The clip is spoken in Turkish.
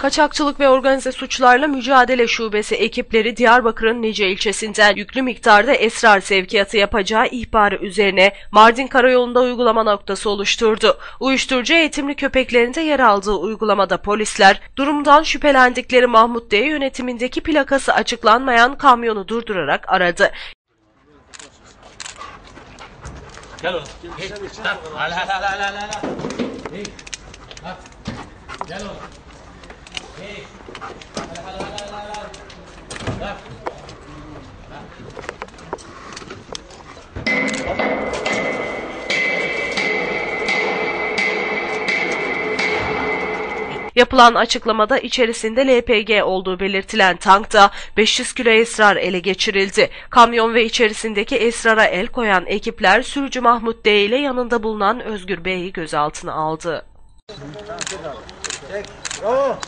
Kaçakçılık ve Organize Suçlarla Mücadele Şubesi ekipleri Diyarbakır'ın Nice ilçesinden yüklü miktarda esrar sevkiyatı yapacağı ihbarı üzerine Mardin Karayolu'nda uygulama noktası oluşturdu. Uyuşturucu eğitimli köpeklerinde yer aldığı uygulamada polisler durumdan şüphelendikleri Mahmut D yönetimindeki plakası açıklanmayan kamyonu durdurarak aradı. Gel oğlum. Hey, lan. Hala hala hala hala hala. Hey. Gel oğlum. Hey. Hala hala hala hala. Bak. Yapılan açıklamada içerisinde LPG olduğu belirtilen tankta 500 kilo esrar ele geçirildi. Kamyon ve içerisindeki esrara el koyan ekipler sürücü Mahmut D ile yanında bulunan Özgür Bey'i gözaltına aldı. 哦。